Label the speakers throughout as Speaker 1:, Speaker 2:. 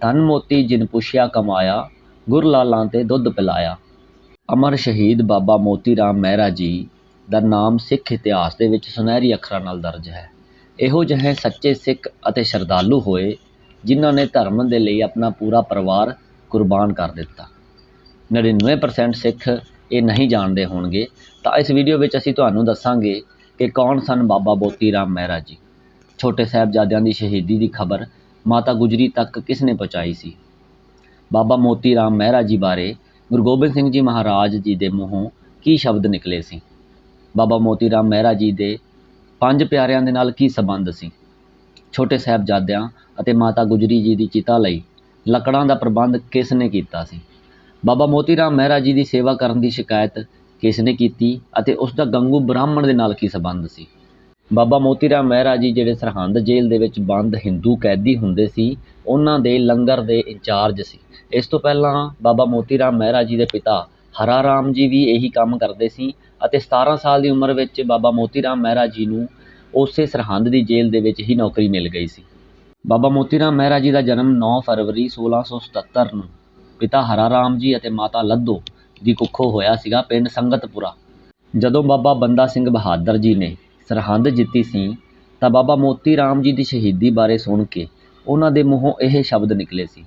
Speaker 1: ਧਨ ਮੋਤੀ ਜਿਨ ਪੁੱਛਿਆ ਕਮਾਇਆ, ਗੁਰ ਲਾਲਾਂ ਤੇ ਦੁੱਧ ਪਿਲਾਇਆ। ਅਮਰ ਸ਼ਹੀਦ ਬਾਬਾ ਮੋਤੀ ਰਾਮ ਮਹਿਰਾ ਜੀ ਦਾ ਨਾਮ ਸਿੱਖ ਇਤਿਹਾਸ ਦੇ ਵਿੱਚ ਸੁਨਹਿਰੀ ਅੱਖਰਾਂ ਨਾਲ ਦਰਜ ਹੈ। ਇਹੋ ਜਿਹੇ ਸੱਚੇ ਸਿੱਖ ਅਤੇ ਸ਼ਰਧਾਲੂ ਹੋਏ, ਜਿਨ੍ਹਾਂ ਨੇ ਧਰਮ ਦੇ ਲਈ ਆਪਣਾ ਪੂਰਾ ਪਰਿਵਾਰ ਕੁਰਬਾਨ ਕਰ ਦਿੱਤਾ। 99% ਸਿੱਖ ਇਹ ਨਹੀਂ ਜਾਣਦੇ ਹੋਣਗੇ। ਤਾਂ ਇਸ ਵੀਡੀਓ ਵਿੱਚ ਅਸੀਂ ਤੁਹਾਨੂੰ ਦੱਸਾਂਗੇ ਕਿ ਕੌਣ ਸਨ ਬਾਬਾ ਮੋਤੀ ਰਾਮ ਮਹਿਰਾ ਜੀ। ਛੋਟੇ ਸਾਹਿਬਜ਼ਾਦਿਆਂ ਦੀ ਸ਼ਹੀਦੀ ਦੀ ਖਬਰ ਮਾਤਾ ਗੁਜਰੀ ਤੱਕ ਕਿਸ ਨੇ ਪਹੁੰਚਾਈ ਸੀ? ਬਾਬਾ ਮੋਤੀ ਰਾਮ ਮਹਿਰਾ ਜੀ ਬਾਰੇ, ਗੁਰੂ ਗੋਬਿੰਦ ਸਿੰਘ ਜੀ ਮਹਾਰਾਜ ਜੀ ਦੇ ਮੂੰਹੋਂ ਕੀ ਸ਼ਬਦ ਨਿਕਲੇ ਸੀ? ਬਾਬਾ ਮੋਤੀ ਰਾਮ ਮਹਿਰਾ ਜੀ ਦੇ ਪੰਜ ਪਿਆਰਿਆਂ ਦੇ ਨਾਲ ਕੀ ਸੰਬੰਧ ਸੀ? ਛੋਟੇ ਸਾਹਿਬਜ਼ਾਦਿਆਂ ਅਤੇ ਮਾਤਾ ਗੁਜਰੀ ਜੀ ਦੀ ਚਿਤਾ ਲਈ ਲੱਕੜਾਂ ਦਾ ਪ੍ਰਬੰਧ ਕਿਸ ਨੇ ਕੀਤਾ ਸੀ? ਬਾਬਾ ਮੋਤੀ ਰਾਮ ਮਹਿਰਾ ਜੀ ਦੀ ਸੇਵਾ ਕਰਨ ਦੀ ਸ਼ਿਕਾਇਤ ਕਿਸ ਨੇ ਕੀਤੀ ਅਤੇ ਉਸ ਦਾ ਗੰਗੂ ਬ੍ਰਾਹਮਣ ਦੇ ਨਾਲ ਕੀ ਸੰਬੰਧ ਸੀ? ਬਾਬਾ ਮੋਤੀ ਰਾਮ ਮਹਿਰਾ ਜੀ ਜਿਹੜੇ ਸਰਹੰਦ ਜੇਲ੍ਹ ਦੇ ਵਿੱਚ ਬੰਦ ਹਿੰਦੂ ਕੈਦੀ ਹੁੰਦੇ ਸੀ, ਉਹਨਾਂ ਦੇ ਲੰਗਰ ਦੇ ਇੰਚਾਰਜ ਸੀ। ਇਸ ਤੋਂ ਪਹਿਲਾਂ ਬਾਬਾ ਮੋਤੀ ਰਾਮ ਮਹਿਰਾ ਜੀ ਦੇ ਪਿਤਾ ਹਰਾ ਰਾਮ ਜੀ ਵੀ ਇਹੀ ਕੰਮ ਕਰਦੇ ਸੀ ਅਤੇ 17 ਸਾਲ ਦੀ ਉਮਰ ਵਿੱਚ ਬਾਬਾ ਮੋਤੀ ਰਾਮ ਮਹਿਰਾ ਜੀ ਨੂੰ ਉਸੇ ਸਰਹੰਦ ਦੀ ਜੇਲ੍ਹ ਦੇ ਵਿੱਚ ਹੀ ਨੌਕਰੀ ਮਿਲ ਗਈ ਸੀ। ਬਾਬਾ ਮੋਤੀ ਰਾਮ ਮਹਿਰਾ ਜੀ ਦਾ ਜਨਮ 9 ਫਰਵਰੀ 1677 ਨੂੰ ਪਿਤਾ ਹਰਾ ਰਾਮ ਜੀ ਅਤੇ ਮਾਤਾ ਲੱਦੋ ਦੀ ਕੁੱਖੋਂ ਹੋਇਆ ਸੀਗਾ ਪਿੰਡ ਸੰਗਤਪੁਰਾ। ਜਦੋਂ ਬਾਬਾ ਬੰਦਾ ਸਿੰਘ ਬਹਾਦਰ ਜੀ ਨੇ ਸਰਹੰਦ ਜਿੱਤੀ ਸੀ, ਤਾਂ ਬਾਬਾ ਮੋਤੀ ਰਾਮ ਜੀ ਦੀ ਸ਼ਹੀਦੀ ਬਾਰੇ ਸੁਣ ਕੇ ਉਹਨਾਂ ਦੇ ਮੂੰਹੋਂ ਇਹ ਸ਼ਬਦ ਨਿਕਲੇ ਸੀ,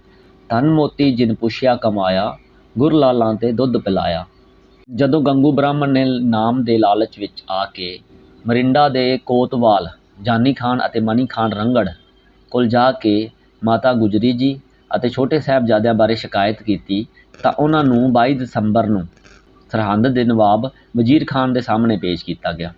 Speaker 1: ਧਨ ਮੋਤੀ ਜਿਨ ਪੁੱਛਿਆ ਕਮਾਇਆ, ਗੁਰ ਲਾਲਾਂ ਤੇ ਦੁੱਧ ਪਿਲਾਇਆ। ਜਦੋਂ ਗੰਗੂ ਬ੍ਰਾਹਮਣ ਨੇ ਨਾਮ ਦੇ ਲਾਲਚ ਵਿੱਚ ਆ ਕੇ ਮਰਿੰਡਾ ਦੇ ਕੋਤਵਾਲ, ਜਾਨੀ ਖਾਨ ਅਤੇ ਮਨੀ ਖਾਨ ਰੰਗੜ ਕੋਲ ਜਾ ਕੇ ਮਾਤਾ ਗੁਜਰੀ ਜੀ ਅਤੇ ਛੋਟੇ ਸਾਹਿਬਜ਼ਾਦਿਆਂ ਬਾਰੇ ਸ਼ਿਕਾਇਤ ਕੀਤੀ, ਤਾਂ ਉਹਨਾਂ ਨੂੰ 22 ਦਸੰਬਰ ਨੂੰ ਸਰਹੰਦ ਦੇ ਨਵਾਬ ਵਜ਼ੀਰ ਖਾਨ ਦੇ ਸਾਹਮਣੇ ਪੇਸ਼ ਕੀਤਾ ਗਿਆ।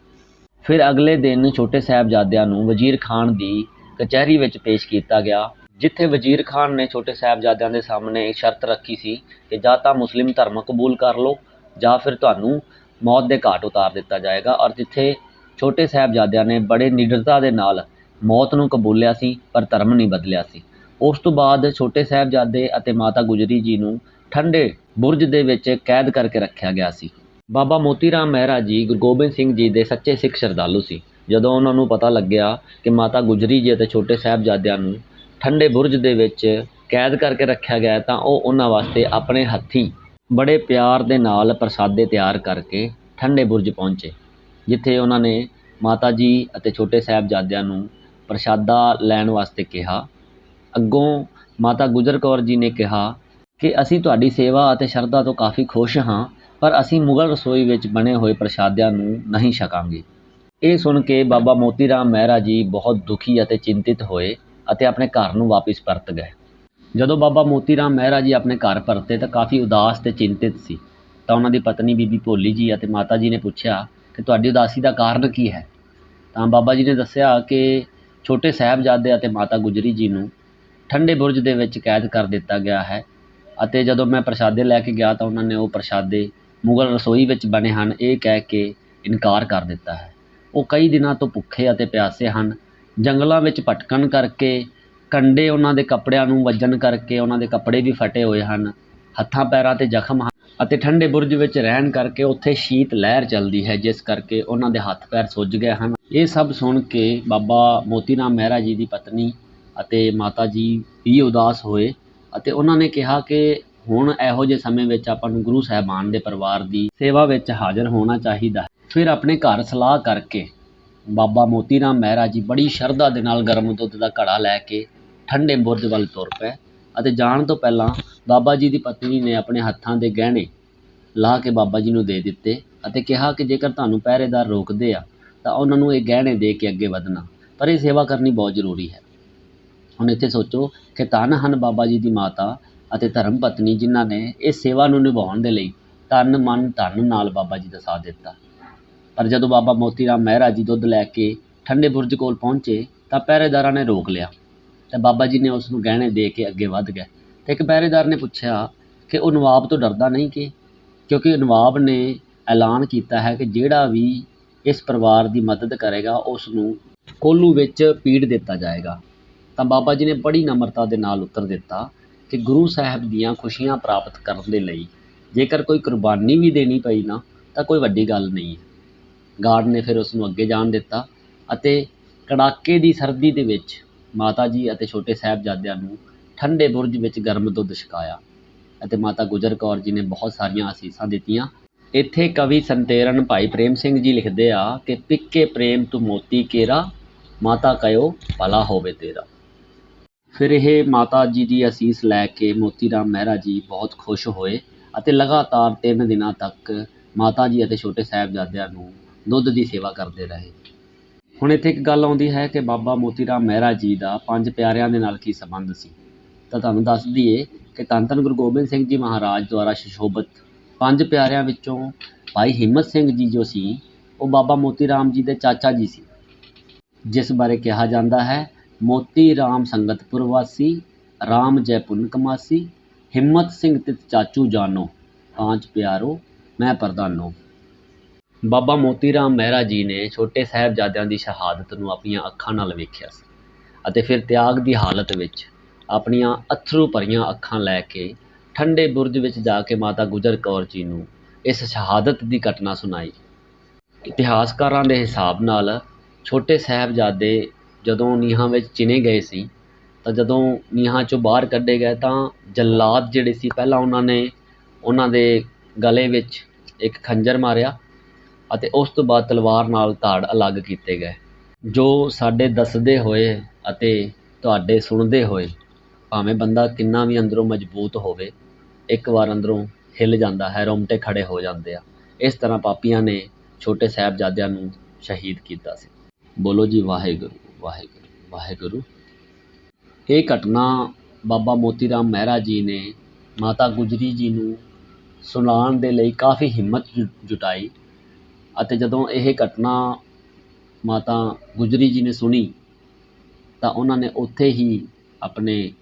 Speaker 1: ਫਿਰ ਅਗਲੇ ਦਿਨ ਛੋਟੇ ਸਾਹਿਬਜ਼ਾਦਿਆਂ ਨੂੰ ਵਜ਼ੀਰ ਖਾਨ ਦੀ ਕਚਹਿਰੀ ਵਿੱਚ ਪੇਸ਼ ਕੀਤਾ ਗਿਆ, ਜਿੱਥੇ ਵਜ਼ੀਰ ਖਾਨ ਨੇ ਛੋਟੇ ਸਾਹਿਬਜ਼ਾਦਿਆਂ ਦੇ ਸਾਹਮਣੇ ਇੱਕ ਸ਼ਰਤ ਰੱਖੀ ਸੀ ਕਿ ਜਾਂ ਤਾਂ ਮੁਸਲਿਮ ਧਰਮ ਕਬੂਲ ਕਰ ਲਓ ਜਾਂ ਫਿਰ ਤੁਹਾਨੂੰ ਮੌਤ ਦੇ ਘਾਟ ਉਤਾਰ ਦਿੱਤਾ ਜਾਏਗਾ ਔਰ ਜਿੱਥੇ ਛੋਟੇ ਸਾਹਿਬਜ਼ਾਦਿਆਂ ਨੇ ਬੜੇ ਨਿਡਰਤਾ ਦੇ ਨਾਲ ਮੌਤ ਨੂੰ ਕਬੂਲਿਆ ਸੀ, ਪਰ ਧਰਮ ਨਹੀਂ ਬਦਲਿਆ ਸੀ। ਉਸ ਤੋਂ ਬਾਅਦ ਛੋਟੇ ਸਾਹਿਬਜ਼ਾਦੇ ਅਤੇ ਮਾਤਾ ਗੁਜਰੀ ਜੀ ਨੂੰ ਠੰਡੇ ਬੁਰਜ ਦੇ ਵਿੱਚ ਕੈਦ ਕਰਕੇ ਰੱਖਿਆ ਗਿਆ ਸੀ। ਬਾਬਾ ਮੋਤੀ ਰਾਮ ਮਹਿਰਾ ਜੀ, ਗੁਰੂ ਗੋਬਿੰਦ ਸਿੰਘ ਜੀ ਦੇ ਸੱਚੇ ਸਿੱਖ ਸ਼ਰਧਾਲੂ ਸੀ। ਜਦੋਂ ਉਹਨਾਂ ਨੂੰ ਪਤਾ ਲੱਗਿਆ ਕਿ ਮਾਤਾ ਗੁਜਰੀ ਜੀ ਅਤੇ ਛੋਟੇ ਸਾਹਿਬਜ਼ਾਦਿਆਂ ਨੂੰ ਠੰਡੇ ਬੁਰਜ ਦੇ ਵਿੱਚ ਕੈਦ ਕਰਕੇ ਰੱਖਿਆ ਗਿਆ ਤਾਂ ਉਹ ਉਹਨਾਂ ਵਾਸਤੇ ਆਪਣੇ ਹੱਥੀਂ ਬੜੇ ਪਿਆਰ ਦੇ ਨਾਲ ਪ੍ਰਸਾਦੇ ਤਿਆਰ ਕਰਕੇ ਠੰਡੇ ਬੁਰਜ ਪਹੁੰਚੇ, ਜਿੱਥੇ ਉਹਨਾਂ ਨੇ ਮਾਤਾ ਜੀ ਅਤੇ ਛੋਟੇ ਸਾਹਿਬਜ਼ਾਦਿਆਂ ਨੂੰ ਪ੍ਰਸ਼ਾਦਾ ਲੈਣ ਵਾਸਤੇ ਕਿਹਾ। ਅੱਗੋਂ ਮਾਤਾ ਗੁਜਰ ਕੌਰ ਜੀ ਨੇ ਕਿਹਾ ਕਿ ਅਸੀਂ ਤੁਹਾਡੀ ਸੇਵਾ ਅਤੇ ਸ਼ਰਧਾ ਤੋਂ ਕਾਫੀ ਖੁਸ਼ ਹਾਂ ਪਰ ਅਸੀਂ ਮੁਗਲ ਰਸੋਈ ਵਿੱਚ ਬਣੇ ਹੋਏ ਪ੍ਰਸ਼ਾਦਿਆਂ ਨੂੰ ਨਹੀਂ ਛਕਾਂਗੇ। ਇਹ ਸੁਣ ਕੇ ਬਾਬਾ ਮੋਤੀ ਰਾਮ ਮਹਿਰਾ ਜੀ ਬਹੁਤ ਦੁਖੀ ਅਤੇ ਚਿੰਤਿਤ ਹੋਏ ਅਤੇ ਆਪਣੇ ਘਰ ਨੂੰ ਵਾਪਸ ਪਰਤ ਗਏ। ਜਦੋਂ ਬਾਬਾ ਮੋਤੀ ਰਾਮ ਮਹਿਰਾ ਜੀ ਆਪਣੇ ਘਰ ਪਰਤੇ ਤਾਂ ਕਾਫੀ ਉਦਾਸ ਤੇ ਚਿੰਤਿਤ ਸੀ। ਤਾਂ ਉਹਨਾਂ ਦੀ ਪਤਨੀ ਬੀਬੀ ਭੋਲੀ ਜੀ ਅਤੇ ਮਾਤਾ ਜੀ ਨੇ ਪੁੱਛਿਆ ਕਿ ਤੁਹਾਡੀ ਉਦਾਸੀ ਦਾ ਕਾਰਨ ਕੀ ਹੈ? ਤਾਂ ਬਾਬਾ ਜੀ ਨੇ ਦੱਸਿਆ ਕਿ ਛੋਟੇ ਸਾਹਿਬਜ਼ਾਦੇ ਅਤੇ ਮਾਤਾ ਗੁਜਰੀ ਜੀ ਨੂੰ ਠੰਡੇ ਬੁਰਜ ਦੇ ਵਿੱਚ ਕੈਦ ਕਰ ਦਿੱਤਾ ਗਿਆ ਹੈ ਅਤੇ ਜਦੋਂ ਮੈਂ ਪ੍ਰਸ਼ਾਦੇ ਲੈ ਕੇ ਗਿਆ ਤਾਂ ਉਹਨਾਂ ਨੇ ਉਹ ਪ੍ਰਸ਼ਾਦੇ ਮੁਗਲ ਰਸੋਈ ਵਿੱਚ ਬਣੇ ਹਨ, ਇਹ ਕਹਿ ਕੇ ਇਨਕਾਰ ਕਰ ਦਿੱਤਾ ਹੈ। ਉਹ ਕਈ ਦਿਨਾਂ ਤੋਂ ਭੁੱਖੇ ਅਤੇ ਪਿਆਸੇ ਹਨ। ਜੰਗਲਾਂ ਵਿੱਚ ਭਟਕਣ ਕਰਕੇ, ਕੰਡੇ ਉਹਨਾਂ ਦੇ ਕੱਪੜਿਆਂ ਨੂੰ ਵੱਜਣ ਕਰਕੇ ਉਹਨਾਂ ਦੇ ਕੱਪੜੇ ਵੀ ਫਟੇ ਹੋਏ ਹਨ। ਹੱਥਾਂ, ਪੈਰਾਂ ਤੇ ਜ਼ਖਮ ਹਨ ਅਤੇ ਠੰਡੇ ਬੁਰਜ ਵਿੱਚ ਰਹਿਣ ਕਰਕੇ ਉੱਥੇ ਸ਼ੀਤ ਲਹਿਰ ਚੱਲਦੀ ਹੈ, ਜਿਸ ਕਰਕੇ ਉਹਨਾਂ ਦੇ ਹੱਥ ਪੈਰ ਸੁੱਜ ਗਏ ਹਨ। ਇਹ ਸਭ ਸੁਣ ਕੇ ਬਾਬਾ ਮੋਤੀ ਰਾਮ ਮਹਿਰਾ ਜੀ ਦੀ ਪਤਨੀ ਅਤੇ ਮਾਤਾ ਜੀ ਵੀ ਉਦਾਸ ਹੋਏ ਅਤੇ ਉਹਨਾਂ ਨੇ ਕਿਹਾ ਕਿ ਹੁਣ ਇਹੋ ਜਿਹੇ ਸਮੇਂ ਵਿੱਚ ਆਪਾਂ ਨੂੰ ਗੁਰੂ ਸਾਹਿਬਾਨ ਦੇ ਪਰਿਵਾਰ ਦੀ ਸੇਵਾ ਵਿੱਚ ਹਾਜ਼ਰ ਹੋਣਾ ਚਾਹੀਦਾ ਹੈ। ਫਿਰ ਆਪਣੇ ਘਰ ਸਲਾਹ ਕਰਕੇ ਬਾਬਾ ਮੋਤੀ ਰਾਮ ਮਹਿਰਾ ਜੀ ਬੜੀ ਸ਼ਰਧਾ ਦੇ ਨਾਲ ਗਰਮ ਦੁੱਧ ਦਾ ਘੜਾ ਲੈ ਕੇ ਠੰਡੇ ਬੁਰਜ ਵੱਲ ਤੁਰ ਪਏ ਅਤੇ ਜਾਣ ਤੋਂ ਪਹਿਲਾਂ ਬਾਬਾ ਜੀ ਦੀ ਪਤਨੀ ਨੇ ਆਪਣੇ ਹੱਥਾਂ ਦੇ ਗਹਿਣੇ ਲਾ ਕੇ ਬਾਬਾ ਜੀ ਨੂੰ ਦੇ ਦਿੱਤੇ ਅਤੇ ਕਿਹਾ ਕਿ ਜੇਕਰ ਤੁਹਾਨੂੰ ਪਹਿਰੇਦਾਰ ਰੋਕਦੇ ਆ, ਤਾਂ ਉਹਨਾਂ ਨੂੰ ਇਹ ਗਹਿਣੇ ਦੇ ਕੇ ਅੱਗੇ ਵਧਣਾ। ਪਰ ਇਹ ਸੇਵਾ ਕਰਨੀ ਬਹੁਤ ਜ਼ਰੂਰੀ ਹੈ। ਹੁਣ ਇੱਥੇ ਸੋਚੋ ਕਿ ਧੰਨ ਹਨ ਬਾਬਾ ਜੀ ਦੀ ਮਾਤਾ ਅਤੇ ਧਰਮ ਪਤਨੀ ਜਿਨ੍ਹਾਂ ਨੇ ਇਸ ਸੇਵਾ ਨੂੰ ਨਿਭਾਉਣ ਦੇ ਲਈ ਤਨ ਮਨ ਧਨ ਨਾਲ ਬਾਬਾ ਜੀ ਦਾ ਸਾਥ ਦਿੱਤਾ। ਪਰ ਜਦੋਂ ਬਾਬਾ ਮੋਤੀ ਰਾਮ ਮਹਿਰਾ ਜੀ ਦੁੱਧ ਲੈ ਕੇ ਠੰਡੇ ਬੁਰਜ ਕੋਲ ਪਹੁੰਚੇ ਤਾਂ ਪਹਿਰੇਦਾਰਾਂ ਨੇ ਰੋਕ ਲਿਆ ਤੇ ਬਾਬਾ ਜੀ ਨੇ ਉਸ ਨੂੰ ਗਹਿਣੇ ਦੇ ਕੇ ਅੱਗੇ ਵੱਧ ਗਏ ਤੇ ਇੱਕ ਪਹਿਰੇਦਾਰ ਨੇ ਪੁੱਛਿਆ ਕਿ ਉਹ ਨਵਾਬ ਤੋਂ ਡਰਦਾ ਨਹੀਂ ਕਿ? ਕਿਉਂਕਿ ਨਵਾਬ ਨੇ ਐਲਾਨ ਕੀਤਾ ਹੈ ਕਿ ਜਿਹੜਾ ਵੀ ਇਸ ਪਰਿਵਾਰ ਦੀ ਮਦਦ ਕਰੇਗਾ, ਉਸ ਨੂੰ ਕੋਲੂ ਵਿੱਚ ਪੀੜ ਦਿੱਤਾ ਜਾਏਗਾ। ਤਾਂ ਬਾਬਾ ਜੀ ਨੇ ਬੜੀ ਨਮਰਤਾ ਦੇ ਨਾਲ ਉੱਤਰ ਦਿੱਤਾ ਕਿ ਗੁਰੂ ਸਾਹਿਬ ਦੀਆਂ ਖੁਸ਼ੀਆਂ ਪ੍ਰਾਪਤ ਕਰਨ ਦੇ ਲਈ ਜੇਕਰ ਕੋਈ ਕੁਰਬਾਨੀ ਵੀ ਦੇਣੀ ਪਈ ਨਾ, ਤਾਂ ਕੋਈ ਵੱਡੀ ਗੱਲ ਨਹੀਂ ਗਾਰਡ ਨੇ ਫਿਰ ਉਸ ਨੂੰ ਅੱਗੇ ਜਾਣ ਦਿੱਤਾ ਅਤੇ ਕੜਾਕੇ ਦੀ ਸਰਦੀ ਦੇ ਵਿੱਚ ਮਾਤਾ ਜੀ ਅਤੇ ਛੋਟੇ ਸਾਹਿਬਜ਼ਾਦਿਆਂ ਨੂੰ ਠੰਡੇ ਬੁਰਜ ਵਿੱਚ ਗਰਮ ਦੁੱਧ ਛਕਾਇਆ ਅਤੇ ਮਾਤਾ ਗੁਜਰ ਕੌਰ ਜੀ ਨੇ ਬਹੁਤ ਸਾਰੀਆਂ ਅਸੀਸਾਂ ਦਿੱਤੀਆਂ। ਇੱਥੇ ਕਵੀ ਸੰਤੇਰਨ ਭਾਈ ਪ੍ਰੇਮ ਸਿੰਘ ਜੀ ਲਿਖਦੇ ਆ ਕਿ, ਪਿੱਕੇ ਪ੍ਰੇਮ ਤੂੰ ਮੋਤੀ ਕੇਰਾ, ਮਾਤਾ ਕਹਿਓ ਭਲਾ ਹੋਵੇ ਤੇਰਾ। ਫਿਰ ਇਹ ਮਾਤਾ ਜੀ ਦੀ ਅਸੀਸ ਲੈ ਕੇ ਮੋਤੀ ਰਾਮ ਮਹਿਰਾ ਜੀ ਬਹੁਤ ਖੁਸ਼ ਹੋਏ ਅਤੇ ਲਗਾਤਾਰ ਤਿੰਨ ਦਿਨਾਂ ਤੱਕ ਮਾਤਾ ਜੀ ਅਤੇ ਛੋਟੇ ਸਾਹਿਬਜ਼ਾਦਿਆਂ ਨੂੰ ਦੁੱਧ ਦੀ ਸੇਵਾ ਕਰਦੇ ਰਹੇ। ਹੁਣ ਇੱਥੇ ਇੱਕ ਗੱਲ ਆਉਂਦੀ ਹੈ ਕਿ ਬਾਬਾ ਮੋਤੀ ਰਾਮ ਮਹਿਰਾ ਜੀ ਦਾ ਪੰਜ ਪਿਆਰਿਆਂ ਦੇ ਨਾਲ ਕੀ ਸੰਬੰਧ ਸੀ? ਤਾਂ ਤੁਹਾਨੂੰ ਦੱਸ ਦਈਏ ਕਿ ਧੰਨ ਧੰਨ ਗੁਰੂ ਗੋਬਿੰਦ ਸਿੰਘ ਜੀ ਮਹਾਰਾਜ ਦੁਆਰਾ ਸੁਸ਼ੋਭਿਤ ਪੰਜ ਪਿਆਰਿਆਂ ਵਿੱਚੋਂ ਭਾਈ ਹਿੰਮਤ ਸਿੰਘ ਜੀ ਜੋ ਸੀ, ਉਹ ਬਾਬਾ ਮੋਤੀ ਰਾਮ ਜੀ ਦੇ ਚਾਚਾ ਜੀ ਸੀ। ਜਿਸ ਬਾਰੇ ਕਿਹਾ ਜਾਂਦਾ ਹੈ ਮੋਤੀ ਰਾਮ ਸੰਗਤਪੁਰ ਵਾਸੀ, ਰਾਮ ਜੈ ਪੁਨ ਕਮਾਸੀ ਹਿੰਮਤ ਸਿੰਘ ਤਿਤ ਚਾਚੂ ਜਾਨੋ। ਪਾਂਚ ਪਿਆਰੋ, ਮੈਂ ਪ੍ਰਧਾਨੋ। ਬਾਬਾ ਮੋਤੀ ਰਾਮ ਮਹਿਰਾ ਜੀ ਨੇ ਛੋਟੇ ਸਾਹਿਬਜ਼ਾਦਿਆਂ ਦੀ ਸ਼ਹਾਦਤ ਨੂੰ ਆਪਣੀਆਂ ਅੱਖਾਂ ਨਾਲ ਵੇਖਿਆ ਸੀ ਅਤੇ ਫਿਰ ਤਿਆਗ ਦੀ ਹਾਲਤ ਵਿੱਚ ਆਪਣੀਆਂ ਅਥਰੂ ਭਰੀਆਂ ਅੱਖਾਂ ਲੈ ਕੇ ਠੰਡੇ ਬੁਰਜ ਵਿੱਚ ਜਾ ਕੇ ਮਾਤਾ ਗੁਜਰ ਕੌਰ ਜੀ ਨੂੰ ਇਸ ਸ਼ਹਾਦਤ ਦੀ ਘਟਨਾ ਸੁਣਾਈ। ਇਤਿਹਾਸਕਾਰਾਂ ਦੇ ਹਿਸਾਬ ਨਾਲ ਛੋਟੇ ਸਾਹਿਬਜ਼ਾਦੇ ਜਦੋਂ ਨੀਹਾਂ ਵਿੱਚ ਚਿਣੇ ਗਏ ਸੀ, ਤਾਂ ਜਦੋਂ ਨੀਹਾਂ ਚੋਂ ਬਾਹਰ ਕੱਢੇ ਗਏ, ਤਾਂ ਜੱਲਾਦ ਜਿਹੜੇ ਸੀ, ਪਹਿਲਾਂ ਉਹਨਾਂ ਨੇ ਉਹਨਾਂ ਦੇ ਗਲੇ ਵਿੱਚ ਇੱਕ ਖੰਜਰ ਮਾਰਿਆ ਅਤੇ ਉਸ ਤੋਂ ਬਾਅਦ ਤਲਵਾਰ ਨਾਲ ਧਾੜ ਅਲੱਗ ਕੀਤੇ ਗਏ। ਜੋ ਸਾਡੇ ਦੱਸਦੇ ਹੋਏ ਅਤੇ ਤੁਹਾਡੇ ਸੁਣਦੇ ਹੋਏ, ਭਾਵੇਂ ਬੰਦਾ ਕਿੰਨਾ ਵੀ ਅੰਦਰੋਂ ਮਜ਼ਬੂਤ ਹੋਵੇ, ਇੱਕ ਵਾਰ ਅੰਦਰੋਂ ਹਿੱਲ ਜਾਂਦਾ ਹੈ ਰੋਮਟੇ ਖੜ੍ਹੇ ਹੋ ਜਾਂਦੇ ਆ। ਇਸ ਤਰ੍ਹਾਂ ਪਾਪੀਆਂ ਨੇ ਛੋਟੇ ਸਾਹਿਬਜ਼ਾਦਿਆਂ ਨੂੰ ਸ਼ਹੀਦ ਕੀਤਾ ਸੀ। ਬੋਲੋ ਜੀ, ਵਾਹਿਗੁਰੂ। ਵਾਹਿਗੁਰੂ ਵਾਹਿਗੁਰੂ। ਇਹ ਘਟਨਾ ਬਾਬਾ ਮੋਤੀ ਰਾਮ ਮਹਿਰਾ ਜੀ ਨੇ ਮਾਤਾ ਗੁਜਰੀ ਜੀ ਨੂੰ ਸੁਣਾਉਣ ਦੇ ਲਈ ਕਾਫੀ ਹਿੰਮਤ ਜੁ- ਜੁਟਾਈ ਅਤੇ ਜਦੋਂ ਇਹ ਘਟਨਾ ਮਾਤਾ ਗੁਜਰੀ ਜੀ ਨੇ ਸੁਣੀ ਤਾਂ ਉਹਨਾਂ ਨੇ ਉੱਥੇ ਹੀ ਆਪਣੇ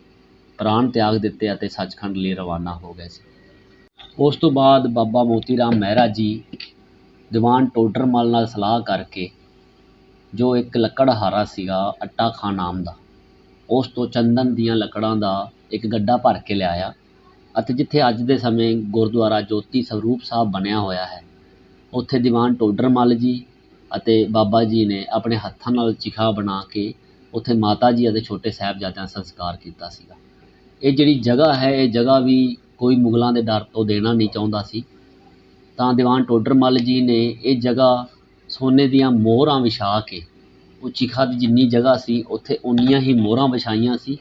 Speaker 1: ਪ੍ਰਾਣ ਤਿਆਗ ਦਿੱਤੇ ਅਤੇ ਸੱਚਖੰਡ ਲਈ ਰਵਾਨਾ ਹੋ ਗਏ ਸੀ। ਉਸ ਤੋਂ ਬਾਅਦ ਬਾਬਾ ਮੋਤੀ ਰਾਮ ਮਹਿਰਾ ਜੀ ਦੀਵਾਨ ਟੋਡਰਮਲ ਨਾਲ ਸਲਾਹ ਕਰਕੇ ਜੋ ਇੱਕ ਲੱਕੜਹਾਰਾ ਸੀਗਾ ਅੱਟਾ ਖਾਂ ਨਾਮ ਦਾ। ਉਸ ਤੋਂ ਚੰਦਨ ਦੀਆਂ ਲੱਕੜਾਂ ਦਾ ਇੱਕ ਗੱਡਾ ਭਰ ਕੇ ਲਿਆਇਆ ਅਤੇ ਜਿੱਥੇ ਅੱਜ ਦੇ ਸਮੇਂ ਗੁਰਦੁਆਰਾ ਜੋਤੀ ਸਰੂਪ ਸਾਹਿਬ ਬਣਿਆ ਹੋਇਆ ਹੈ, ਉੱਥੇ ਦੀਵਾਨ ਟੋਡਰਮਲ ਜੀ ਅਤੇ ਬਾਬਾ ਜੀ ਨੇ ਆਪਣੇ ਹੱਥਾਂ ਨਾਲ ਚਿਖਾ ਬਣਾ ਕੇ ਉੱਥੇ ਮਾਤਾ ਜੀ ਅਤੇ ਛੋਟੇ ਸਾਹਿਬਜ਼ਾਦਿਆਂ ਦਾ ਸੰਸਕਾਰ ਕੀਤਾ ਸੀਗਾ। ਇਹ ਜਿਹੜੀ ਜਗ੍ਹਾ ਹੈ, ਇਹ ਜਗ੍ਹਾ ਵੀ ਕੋਈ ਮੁਗਲਾਂ ਦੇ ਡਰ ਤੋਂ ਦੇਣਾ ਨਹੀਂ ਚਾਹੁੰਦਾ ਸੀ। ਤਾਂ ਦੀਵਾਨ ਟੋਡਰਮਲ ਜੀ ਨੇ ਇਹ ਜਗ੍ਹਾ ਸੋਨੇ ਦੀਆਂ ਮੋਹਰਾਂ ਵਿਛਾ ਕੇ, ਉਹ ਚਿਖਾ ਦੀ ਜਿੰਨੀ ਜਗ੍ਹਾ ਸੀ, ਉੱਥੇ ਉਨੀਆਂ ਹੀ ਮੋਹਰਾਂ ਵਿਛਾਈਆਂ ਸੀ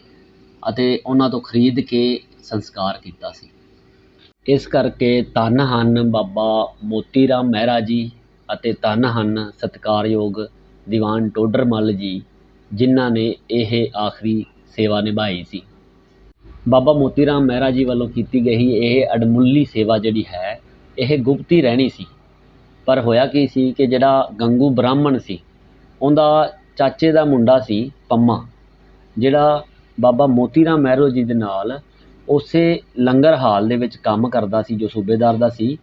Speaker 1: ਅਤੇ ਉਹਨਾਂ ਤੋਂ ਖਰੀਦ ਕੇ ਸੰਸਕਾਰ ਕੀਤਾ ਸੀ। ਇਸ ਕਰਕੇ ਧੰਨ ਹਨ ਬਾਬਾ ਮੋਤੀ ਰਾਮ ਮਹਿਰਾ ਜੀ ਅਤੇ ਧੰਨ ਹਨ ਸਤਿਕਾਰਯੋਗ ਦੀਵਾਨ ਟੋਡਰਮਲ ਜੀ, ਜਿਨ੍ਹਾਂ ਨੇ ਇਹ ਆਖਰੀ ਸੇਵਾ ਨਿਭਾਈ ਸੀ। ਬਾਬਾ ਮੋਤੀ ਰਾਮ ਮਹਿਰਾ ਜੀ ਵੱਲੋਂ ਕੀਤੀ ਗਈ ਇਹ ਅਡਮੁੱਲੀ ਸੇਵਾ ਜਿਹੜੀ ਹੈ, ਇਹ ਗੁਪਤੀ ਰਹਿਣੀ ਸੀ। ਪਰ ਹੋਇਆ ਕੀ ਸੀ ਕਿ ਜਿਹੜਾ ਗੰਗੂ ਬ੍ਰਾਹਮਣ ਸੀ, ਉਹਦਾ ਚਾਚੇ ਦਾ ਮੁੰਡਾ ਸੀ ਪੰਮਾ, ਜਿਹੜਾ ਬਾਬਾ ਮੋਤੀ ਰਾਮ ਮਹਿਰੋ ਜੀ ਦੇ ਨਾਲ ਉਸੇ ਲੰਗਰ ਹਾਲ ਦੇ ਵਿੱਚ ਕੰਮ ਕਰਦਾ ਸੀ, ਜੋ ਸੂਬੇਦਾਰ ਦਾ ਸੀ।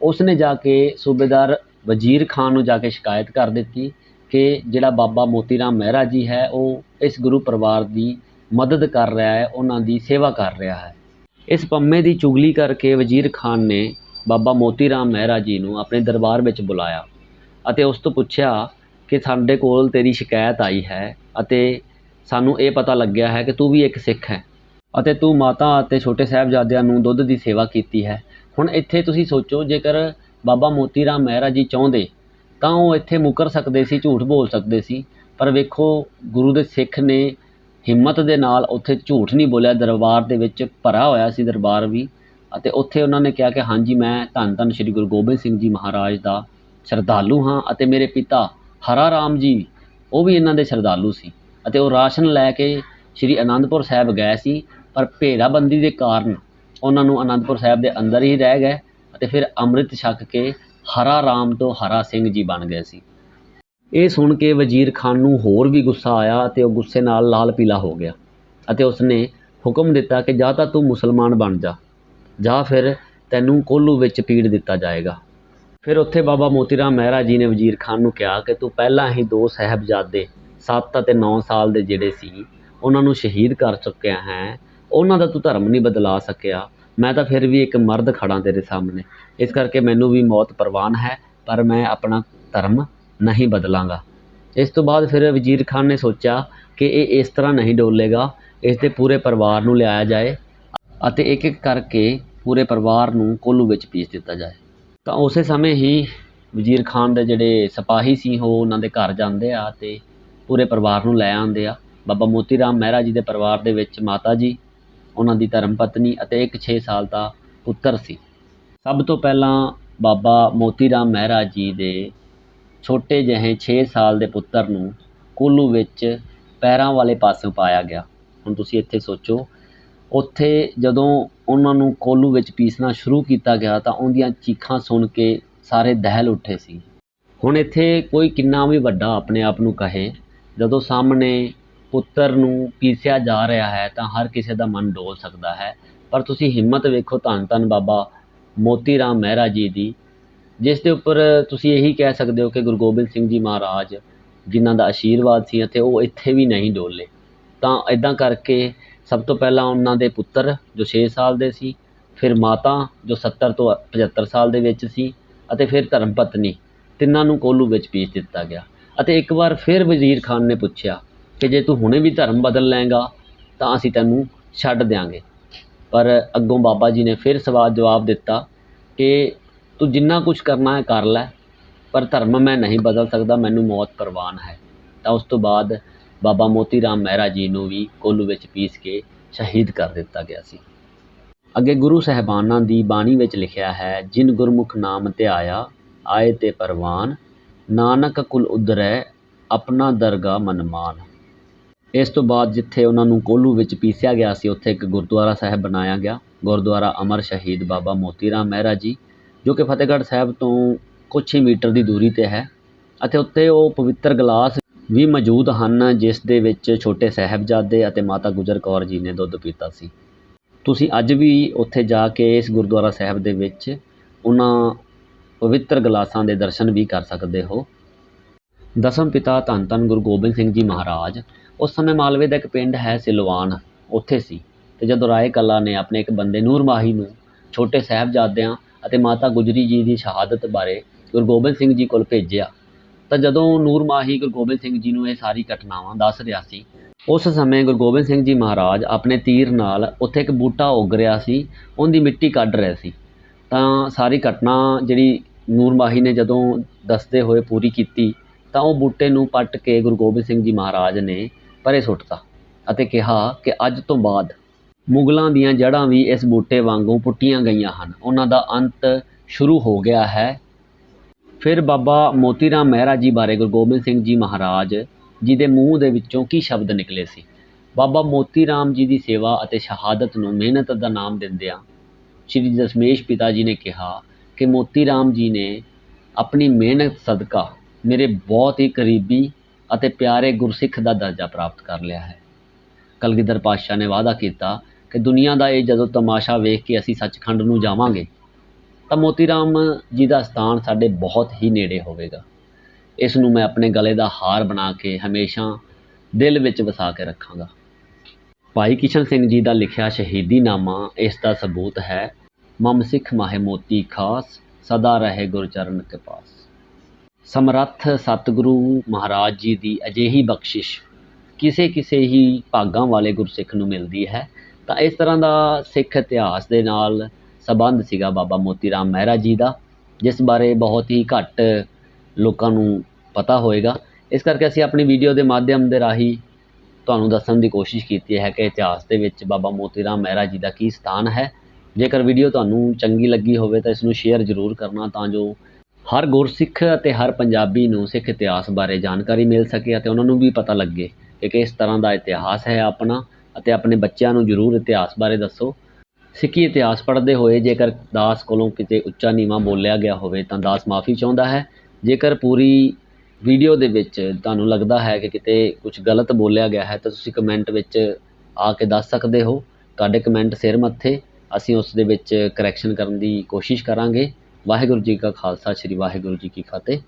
Speaker 1: ਉਸ ਨੇ ਜਾ ਕੇ ਸੂਬੇਦਾਰ ਵਜ਼ੀਰ ਖਾਨ ਨੂੰ ਜਾ ਕੇ ਸ਼ਿਕਾਇਤ ਕਰ ਦਿੱਤੀ ਕਿ ਜਿਹੜਾ ਬਾਬਾ ਮੋਤੀ ਰਾਮ ਮਹਿਰਾ ਜੀ ਹੈ, ਉਹ ਇਸ ਗੁਰੂ ਪਰਿਵਾਰ ਦੀ ਮਦਦ ਕਰ ਰਿਹਾ ਹੈ, ਉਹਨਾਂ ਦੀ ਸੇਵਾ ਕਰ ਰਿਹਾ ਹੈ। ਇਸ ਪੰਮੇ ਦੀ ਚੁਗਲੀ ਕਰਕੇ ਵਜ਼ੀਰ ਖਾਨ ਨੇ ਬਾਬਾ ਮੋਤੀ ਰਾਮ ਮਹਿਰਾ ਜੀ ਨੂੰ ਆਪਣੇ ਦਰਬਾਰ ਵਿੱਚ ਬੁਲਾਇਆ ਅਤੇ ਉਸ ਤੋਂ ਪੁੱਛਿਆ ਕਿ ਸਾਡੇ ਕੋਲ ਤੇਰੀ ਸ਼ਿਕਾਇਤ ਆਈ ਹੈ ਅਤੇ ਸਾਨੂੰ ਇਹ ਪਤਾ ਲੱਗਿਆ ਹੈ ਕਿ ਤੂੰ ਵੀ ਇੱਕ ਸਿੱਖ ਹੈ ਅਤੇ ਤੂੰ ਮਾਤਾ ਅਤੇ ਛੋਟੇ ਸਾਹਿਬਜ਼ਾਦਿਆਂ ਨੂੰ ਦੁੱਧ ਦੀ ਸੇਵਾ ਕੀਤੀ ਹੈ। ਹੁਣ ਇੱਥੇ ਤੁਸੀਂ ਸੋਚੋ, ਜੇਕਰ ਬਾਬਾ ਮੋਤੀ ਰਾਮ ਮਹਿਰਾ ਜੀ ਚਾਹੁੰਦੇ, ਤਾਂ ਉਹ ਇੱਥੇ ਮੁਕਰ ਸਕਦੇ ਸੀ, ਝੂਠ ਬੋਲ ਸਕਦੇ ਸੀ, ਪਰ ਵੇਖੋ, ਗੁਰੂ ਦੇ ਸਿੱਖ ਨੇ ਹਿੰਮਤ ਦੇ ਨਾਲ ਉੱਥੇ ਝੂਠ ਨਹੀਂ ਬੋਲਿਆ, ਦਰਬਾਰ ਦੇ ਵਿੱਚ ਭਰਾ ਹੋਇਆ ਸੀ ਦਰਬਾਰ ਵੀ। ਅਤੇ ਉੱਥੇ ਉਹਨਾਂ ਨੇ ਕਿਹਾ ਕਿ ਹਾਂਜੀ, ਮੈਂ ਧੰਨ ਧੰਨ ਸ੍ਰੀ ਗੁਰੂ ਗੋਬਿੰਦ ਸਿੰਘ ਜੀ ਮਹਾਰਾਜ ਦਾ ਸ਼ਰਧਾਲੂ ਹਾਂ ਅਤੇ ਮੇਰੇ ਪਿਤਾ ਹਰਾ ਰਾਮ ਜੀ, ਉਹ ਵੀ ਇਹਨਾਂ ਦੇ ਸ਼ਰਧਾਲੂ ਸੀ ਅਤੇ ਉਹ ਰਾਸ਼ਨ ਲੈ ਕੇ ਸ੍ਰੀ ਅਨੰਦਪੁਰ ਸਾਹਿਬ ਗਏ ਸੀ, ਪਰ ਭੇੜਾਬੰਦੀ ਦੇ ਕਾਰਨ ਉਹਨਾਂ ਨੂੰ ਅਨੰਦਪੁਰ ਸਾਹਿਬ ਦੇ ਅੰਦਰ ਹੀ ਰਹਿ ਗਏ ਅਤੇ ਫਿਰ ਅੰਮ੍ਰਿਤ ਛਕ ਕੇ ਹਰਾ ਰਾਮ ਤੋਂ ਹਰਾ ਸਿੰਘ ਜੀ ਬਣ ਗਏ ਸੀ। ਇਹ ਸੁਣ ਕੇ ਵਜ਼ੀਰ ਖਾਨ ਨੂੰ ਹੋਰ ਵੀ ਗੁੱਸਾ ਆਇਆ ਅਤੇ ਉਹ ਗੁੱਸੇ ਨਾਲ ਲਾਲ ਪੀਲਾ ਹੋ ਗਿਆ ਅਤੇ ਉਸਨੇ ਹੁਕਮ ਦਿੱਤਾ ਕਿ ਜਾਂ ਤਾਂ ਤੂੰ ਮੁਸਲਮਾਨ ਬਣ ਜਾ ਜਾਂ ਫਿਰ ਤੈਨੂੰ ਕੋਲੂ ਵਿੱਚ ਪੀੜ ਦਿੱਤਾ ਜਾਏਗਾ। ਫਿਰ ਉੱਥੇ ਬਾਬਾ ਮੋਤੀ ਰਾਮ ਮਹਿਰਾ ਜੀ ਨੇ ਵਜ਼ੀਰ ਖਾਨ ਨੂੰ ਕਿਹਾ ਕਿ ਤੂੰ ਪਹਿਲਾਂ ਹੀ ਦੋ ਸਾਹਿਬਜ਼ਾਦੇ 7 ਅਤੇ 9 ਸਾਲ ਦੇ ਜਿਹੜੇ ਸੀ, ਉਹਨਾਂ ਨੂੰ ਸ਼ਹੀਦ ਕਰ ਚੁੱਕਿਆ ਹੈ। ਉਹਨਾਂ ਦਾ ਤੂੰ ਧਰਮ ਨਹੀਂ ਬਦਲਾ ਸਕਿਆ। ਮੈਂ ਤਾਂ ਫਿਰ ਵੀ ਇੱਕ ਮਰਦ ਖੜਾ ਤੇਰੇ ਸਾਹਮਣੇ। ਇਸ ਕਰਕੇ ਮੈਨੂੰ ਵੀ ਮੌਤ ਪ੍ਰਵਾਨ ਹੈ, ਪਰ ਮੈਂ ਆਪਣਾ ਧਰਮ ਨਹੀਂ ਬਦਲਾਂਗਾ। ਇਸ ਤੋਂ ਬਾਅਦ ਫਿਰ ਵਜ਼ੀਰ ਖਾਨ ਨੇ ਸੋਚਿਆ ਕਿ ਇਹ ਇਸ ਤਰ੍ਹਾਂ ਨਹੀਂ ਡੋਲੇਗਾ, ਇਸ ਦੇ ਪੂਰੇ ਪਰਿਵਾਰ ਨੂੰ ਲਿਆਇਆ ਜਾਏ। ਅਤੇ ਇੱਕ ਇੱਕ ਕਰਕੇ ਪੂਰੇ ਪਰਿਵਾਰ ਨੂੰ ਕੋਲੂ ਵਿੱਚ ਪੀਸ ਦਿੱਤਾ ਜਾਏ। ਤਾਂ ਉਸੇ ਸਮੇਂ ਹੀ ਵਜ਼ੀਰ ਖਾਨ ਦੇ ਜਿਹੜੇ ਸਿਪਾਹੀ ਸੀ, ਉਹ ਉਹਨਾਂ ਦੇ ਘਰ ਜਾਂਦੇ ਆ ਅਤੇ ਪੂਰੇ ਪਰਿਵਾਰ ਨੂੰ ਲੈ ਆਉਂਦੇ ਆ। ਬਾਬਾ ਮੋਤੀ ਰਾਮ ਮਹਿਰਾ ਜੀ ਦੇ ਪਰਿਵਾਰ ਦੇ ਵਿੱਚ ਮਾਤਾ ਜੀ, ਉਹਨਾਂ ਦੀ ਧਰਮ ਪਤਨੀ ਅਤੇ ਇੱਕ ਛੇ ਸਾਲ ਦਾ ਪੁੱਤਰ ਸੀ। ਸਭ ਤੋਂ ਪਹਿਲਾਂ ਬਾਬਾ ਮੋਤੀ ਰਾਮ ਮਹਿਰਾ ਜੀ ਦੇ ਛੋਟੇ ਜਿਹੇ 6 ਸਾਲ ਦੇ ਪੁੱਤਰ ਨੂੰ ਕੋਲੂ ਵਿੱਚ ਪੈਰਾਂ ਵਾਲੇ ਪਾਸੇ ਪਾਇਆ ਗਿਆ। ਹੁਣ ਤੁਸੀਂ ਇੱਥੇ ਸੋਚੋ ਉੱਥੇ ਜਦੋਂ ਉਹਨਾਂ ਨੂੰ ਕੋਲੂ ਵਿੱਚ ਪੀਸਣਾ ਸ਼ੁਰੂ ਕੀਤਾ ਗਿਆ ਤਾਂ ਉਹਦੀਆਂ ਚੀਖਾਂ ਸੁਣ ਕੇ ਸਾਰੇ ਦਹਿਲ ਉੱਠੇ ਸੀ। ਹੁਣ ਇੱਥੇ ਕੋਈ ਕਿੰਨਾ ਵੀ ਵੱਡਾ ਆਪਣੇ ਆਪ ਨੂੰ ਕਹੇ, ਜਦੋਂ ਸਾਹਮਣੇ ਪੁੱਤਰ ਨੂੰ ਪੀਸਿਆ ਜਾ ਰਿਹਾ ਹੈ ਤਾਂ ਹਰ ਕਿਸੇ ਦਾ ਮਨ ਡੋਲ ਸਕਦਾ ਹੈ। ਪਰ ਤੁਸੀਂ ਹਿੰਮਤ ਵੇਖੋ ਧੰਨ ਧੰਨ ਬਾਬਾ ਮੋਤੀ ਰਾਮ ਮਹਿਰਾ ਜੀ ਦੀ, ਜਿਸ ਦੇ ਉੱਪਰ ਤੁਸੀਂ ਇਹੀ ਕਹਿ ਸਕਦੇ ਹੋ ਕਿ ਗੁਰੂ ਗੋਬਿੰਦ ਸਿੰਘ ਜੀ ਮਹਾਰਾਜ ਜਿਨ੍ਹਾਂ ਦਾ ਆਸ਼ੀਰਵਾਦ ਸੀ ਅਤੇ ਉਹ ਇੱਥੇ ਵੀ ਨਹੀਂ ਡੋਲੇ। ਤਾਂ ਇੱਦਾਂ ਕਰਕੇ ਸਭ ਤੋਂ ਪਹਿਲਾਂ ਉਹਨਾਂ ਦੇ ਪੁੱਤਰ, ਜੋ ਛੇ ਸਾਲ ਦੇ ਸੀ, ਫਿਰ ਮਾਤਾ, ਜੋ 70 ਤੋਂ 75 ਸਾਲ ਦੇ ਵਿੱਚ ਸੀ, ਅਤੇ ਫਿਰ ਧਰਮ ਪਤਨੀ, ਤਿੰਨਾਂ ਨੂੰ ਕੋਲੂ ਵਿੱਚ ਪੀਸ ਦਿੱਤਾ ਗਿਆ। ਅਤੇ ਇੱਕ ਵਾਰ ਫਿਰ ਵਜ਼ੀਰ ਖਾਨ ਨੇ ਪੁੱਛਿਆ ਕਿ ਜੇ ਤੂੰ ਹੁਣੇ ਵੀ ਧਰਮ ਬਦਲ ਲਏਗਾ, ਤਾਂ ਅਸੀਂ ਤੈਨੂੰ ਛੱਡ ਦਿਆਂਗੇ। ਪਰ ਅੱਗੋਂ ਬਾਬਾ ਜੀ ਨੇ ਫਿਰ ਸਵਾਲ ਜਵਾਬ ਦਿੱਤਾ ਕਿ ਤੂੰ ਜਿੰਨਾ ਕੁਝ ਕਰਨਾ ਹੈ ਕਰ ਲੈ, ਪਰ ਧਰਮ ਮੈਂ ਨਹੀਂ ਬਦਲ ਸਕਦਾ, ਮੈਨੂੰ ਮੌਤ ਪ੍ਰਵਾਨ ਹੈ। ਤਾਂ ਉਸ ਤੋਂ ਬਾਅਦ ਬਾਬਾ ਮੋਤੀ ਰਾਮ ਮਹਿਰਾ ਜੀ ਨੂੰ ਵੀ ਕੋਲੂ ਵਿੱਚ ਪੀਸ ਕੇ ਸ਼ਹੀਦ ਕਰ ਦਿੱਤਾ ਗਿਆ ਸੀ। ਅੱਗੇ ਗੁਰੂ ਸਹਿਬਾਨਾਂ ਦੀ ਬਾਣੀ ਵਿੱਚ ਲਿਖਿਆ ਹੈ, ਜਿਨ ਗੁਰਮੁਖ ਨਾਮ ਧਿਆਇਆ ਆਏ ਤੇ ਪਰਵਾਨ, ਨਾਨਕ ਕੁਲ ਉਦਰੈ ਆਪਣਾ ਦਰਗਾ ਮਨਮਾਨ। ਇਸ ਤੋਂ ਬਾਅਦ ਜਿੱਥੇ ਉਹਨਾਂ ਨੂੰ ਕੋਲੂ ਵਿੱਚ ਪੀਸਿਆ ਗਿਆ ਸੀ, ਉੱਥੇ ਇੱਕ ਗੁਰਦੁਆਰਾ ਸਾਹਿਬ ਬਣਾਇਆ ਗਿਆ। ਗੁਰਦੁਆਰਾ ਅਮਰ ਸ਼ਹੀਦ ਬਾਬਾ ਮੋਤੀ ਰਾਮ ਮਹਿਰਾ ਜੀ, ਜੋ ਕਿ ਫਤਿਹਗੜ੍ਹ ਸਾਹਿਬ ਤੋਂ ਕੁਛ ਹੀ ਮੀਟਰ ਦੀ ਦੂਰੀ ਤੇ ਹੈ। ਅਤੇ ਉੱਤੇ ਉਹ ਪਵਿੱਤਰ ਗਲਾਸ ਵੀ ਮੌਜੂਦ ਹਨ ਜਿਸ ਦੇ ਵਿੱਚ ਛੋਟੇ ਸਾਹਿਬਜ਼ਾਦੇ ਅਤੇ ਮਾਤਾ ਗੁਜਰ ਕੌਰ ਜੀ ਨੇ ਦੁੱਧ ਪੀਤਾ ਸੀ। ਤੁਸੀਂ ਅੱਜ ਵੀ ਉੱਥੇ ਜਾ ਕੇ ਇਸ ਗੁਰਦੁਆਰਾ ਸਾਹਿਬ ਦੇ ਵਿੱਚ ਉਹਨਾਂ ਪਵਿੱਤਰ ਗਲਾਸਾਂ ਦੇ ਦਰਸ਼ਨ ਵੀ ਕਰ ਸਕਦੇ ਹੋ। ਦਸਮ ਪਿਤਾ ਧੰਨ ਧੰਨ ਗੁਰੂ ਗੋਬਿੰਦ ਸਿੰਘ ਜੀ ਮਹਾਰਾਜ, ਉਸ ਸਮੇਂ ਮਾਲਵੇ ਦਾ ਇੱਕ ਪਿੰਡ ਹੈ ਸਿਲਵਾਨ, ਉੱਥੇ ਸੀ ਤੇ ਜਦੋਂ ਰਾਏ ਕੱਲਾ ਨੇ ਆਪਣੇ ਇੱਕ ਬੰਦੇ ਨੂਰ ਮਾਹੀ ਨੂੰ ਛੋਟੇ ਸਾਹਿਬਜ਼ਾਦਿਆਂ ਅਤੇ ਮਾਤਾ ਗੁਜਰੀ ਜੀ ਦੀ ਸ਼ਹਾਦਤ ਬਾਰੇ ਗੁਰੂ ਗੋਬਿੰਦ ਸਿੰਘ ਜੀ ਕੋਲ ਭੇਜਿਆ ਤਾਂ ਜਦੋਂ ਨੂਰ ਮਾਹੀ ਗੁਰੂ ਗੋਬਿੰਦ ਸਿੰਘ ਜੀ ਨੂੰ ਇਹ ਸਾਰੀ ਘਟਨਾਵਾਂ ਦੱਸ ਰਿਹਾ ਸੀ, ਉਸ ਸਮੇਂ ਗੁਰੂ ਗੋਬਿੰਦ ਸਿੰਘ ਜੀ ਮਹਾਰਾਜ ਆਪਣੇ ਤੀਰ ਨਾਲ ਉੱਥੇ ਇੱਕ ਬੂਟਾ ਉੱਗ ਰਿਹਾ ਸੀ, ਉਹਦੀ ਮਿੱਟੀ ਕੱਢ ਰਹੇ ਸੀ। ਤਾਂ ਸਾਰੀ ਘਟਨਾ ਜਿਹੜੀ ਨੂਰ ਮਾਹੀ ਨੇ ਜਦੋਂ ਦੱਸਦੇ ਹੋਏ ਪੂਰੀ ਕੀਤੀ, ਤਾਂ ਉਹ ਬੂਟੇ ਨੂੰ ਪੱਟ ਕੇ ਗੁਰੂ ਗੋਬਿੰਦ ਸਿੰਘ ਜੀ ਮਹਾਰਾਜ ਨੇ ਪਰੇ ਸੁੱਟਤਾ ਅਤੇ ਕਿਹਾ ਕਿ ਅੱਜ ਤੋਂ ਬਾਅਦ ਮੁਗਲਾਂ ਦੀਆਂ ਜੜ੍ਹਾਂ ਵੀ ਇਸ ਬੂਟੇ ਵਾਂਗੂ ਪੁੱਟੀਆਂ ਗਈਆਂ ਹਨ। ਉਹਨਾਂ ਦਾ ਅੰਤ ਸ਼ੁਰੂ ਹੋ ਗਿਆ ਹੈ। ਫਿਰ ਬਾਬਾ ਮੋਤੀ ਰਾਮ ਮਹਿਰਾ ਜੀ ਬਾਰੇ ਗੁਰੂ ਗੋਬਿੰਦ ਸਿੰਘ ਜੀ ਮਹਾਰਾਜ ਜੀ ਦੇ ਮੂੰਹ ਦੇ ਵਿੱਚੋਂ ਕੀ ਸ਼ਬਦ ਨਿਕਲੇ ਸੀ? ਬਾਬਾ ਮੋਤੀ ਰਾਮ ਜੀ ਦੀ ਸੇਵਾ ਅਤੇ ਸ਼ਹਾਦਤ ਨੂੰ ਮਿਹਨਤ ਦਾ ਨਾਮ ਦਿੰਦਿਆਂ ਸ਼੍ਰੀ ਦਸ਼ਮੇਸ਼ ਪਿਤਾ ਜੀ ਨੇ ਕਿਹਾ ਕਿ ਮੋਤੀ ਰਾਮ ਜੀ ਨੇ ਆਪਣੀ ਮਿਹਨਤ ਸਦਕਾ ਮੇਰੇ ਬਹੁਤ ਹੀ ਕਰੀਬੀ ਅਤੇ ਪਿਆਰੇ ਗੁਰਸਿੱਖ ਦਾ ਦਰਜਾ ਪ੍ਰਾਪਤ ਕਰ ਲਿਆ ਹੈ। ਕਲਗੀਧਰ ਪਾਤਸ਼ਾਹ ਨੇ ਵਾਅਦਾ ਕੀਤਾ ਕਿ ਦੁਨੀਆ ਦਾ ਇਹ ਜਦੋਂ ਤਮਾਸ਼ਾ ਵੇਖ ਕੇ ਅਸੀਂ ਸੱਚਖੰਡ ਨੂੰ ਜਾਵਾਂਗੇ ਤਾਂ ਮੋਤੀ ਰਾਮ ਜੀ ਦਾ ਸਥਾਨ ਸਾਡੇ ਬਹੁਤ ਹੀ ਨੇੜੇ ਹੋਵੇਗਾ। ਇਸ ਨੂੰ ਮੈਂ ਆਪਣੇ ਗਲੇ ਦਾ ਹਾਰ ਬਣਾ ਕੇ ਹਮੇਸ਼ਾ ਦਿਲ ਵਿੱਚ ਵਸਾ ਕੇ ਰੱਖਾਂਗਾ। ਭਾਈ ਕਿਸ਼ਨ ਸਿੰਘ ਜੀ ਦਾ ਲਿਖਿਆ ਸ਼ਹੀਦੀ ਨਾਮਾ ਇਸ ਦਾ ਸਬੂਤ ਹੈ, ਮਮ ਸਿੱਖ ਮਾਹੇ ਮੋਤੀ ਖਾਸ, ਸਦਾ ਰਹੇ ਗੁਰਚਰਨ ਕੇ ਪਾਸ ਸਮਰੱਥ ਸਤਿਗੁਰੂ ਮਹਾਰਾਜ ਜੀ ਦੀ ਅਜਿਹੀ ਬਖਸ਼ਿਸ਼ ਕਿਸੇ ਕਿਸੇ ਹੀ ਭਾਗਾਂ ਵਾਲੇ ਗੁਰਸਿੱਖ ਨੂੰ ਮਿਲਦੀ ਹੈ, ਤਾਂ ਇਸ ਤਰ੍ਹਾਂ ਦਾ ਸਿੱਖ ਇਤਿਹਾਸ ਦੇ ਨਾਲ ਸੰਬੰਧ ਸੀਗਾ ਬਾਬਾ ਮੋਤੀ ਰਾਮ ਮਹਿਰਾ ਜੀ ਦਾ, ਜਿਸ ਬਾਰੇ ਬਹੁਤ ਹੀ ਘੱਟ ਲੋਕਾਂ ਨੂੰ ਪਤਾ ਹੋਏਗਾ। ਇਸ ਕਰਕੇ ਅਸੀਂ ਆਪਣੀ ਵੀਡੀਓ ਦੇ ਮਾਧਿਅਮ ਦੇ ਰਾਹੀਂ ਤੁਹਾਨੂੰ ਦੱਸਣ ਦੀ ਕੋਸ਼ਿਸ਼ ਕੀਤੀ ਹੈ ਕਿ ਇਤਿਹਾਸ ਦੇ ਵਿੱਚ ਬਾਬਾ ਮੋਤੀ ਰਾਮ ਮਹਿਰਾ ਜੀ ਦਾ ਕੀ ਸਥਾਨ ਹੈ। ਜੇਕਰ ਵੀਡੀਓ ਤੁਹਾਨੂੰ ਚੰਗੀ ਲੱਗੀ ਹੋਵੇ ਤਾਂ ਇਸ ਨੂੰ ਸ਼ੇਅਰ ਜ਼ਰੂਰ ਕਰਨਾ ਤਾਂ ਜੋ ਹਰ ਗੁਰਸਿੱਖ ਅਤੇ ਹਰ ਪੰਜਾਬੀ ਨੂੰ ਸਿੱਖ ਇਤਿਹਾਸ ਬਾਰੇ ਜਾਣਕਾਰੀ ਮਿਲ ਸਕੇ ਅਤੇ ਉਹਨਾਂ ਨੂੰ ਵੀ ਪਤਾ ਲੱਗੇ ਕਿ ਕਿਸ ਤਰ੍ਹਾਂ ਦਾ ਇਤਿਹਾਸ ਹੈ ਆਪਣਾ ਅਤੇ ਆਪਣੇ ਬੱਚਿਆਂ ਨੂੰ ਜ਼ਰੂਰ ਇਤਿਹਾਸ ਬਾਰੇ ਦੱਸੋ। ਸਿੱਖੀ ਇਤਿਹਾਸ ਪੜ੍ਹਦੇ ਹੋਏ ਜੇਕਰ ਦਾਸ ਕੋਲੋਂ ਕਿਤੇ ਉੱਚਾ ਨੀਵਾਂ ਬੋਲਿਆ ਗਿਆ ਹੋਵੇ ਤਾਂ ਦਾਸ ਮਾਫੀ ਚਾਹੁੰਦਾ ਹੈ। ਜੇਕਰ ਪੂਰੀ ਵੀਡੀਓ ਦੇ ਵਿੱਚ ਤੁਹਾਨੂੰ ਲੱਗਦਾ ਹੈ ਕਿ ਕਿਤੇ ਕੁਛ ਗਲਤ ਬੋਲਿਆ ਗਿਆ ਹੈ ਤਾਂ ਤੁਸੀਂ ਕਮੈਂਟ ਵਿੱਚ ਆ ਕੇ ਦੱਸ ਸਕਦੇ ਹੋ। ਤੁਹਾਡੇ ਕਮੈਂਟ ਸਿਰ ਮੱਥੇ। ਅਸੀਂ ਉਸ ਦੇ ਵਿੱਚ ਕਰੈਕਸ਼ਨ ਕਰਨ ਦੀ ਕੋਸ਼ਿਸ਼ ਕਰਾਂਗੇ। ਵਾਹਿਗੁਰੂ ਜੀ ਕਾ ਖਾਲਸਾ, ਸ੍ਰੀ ਵਾਹਿਗੁਰੂ ਜੀ ਕੀ ਫਤਿਹ।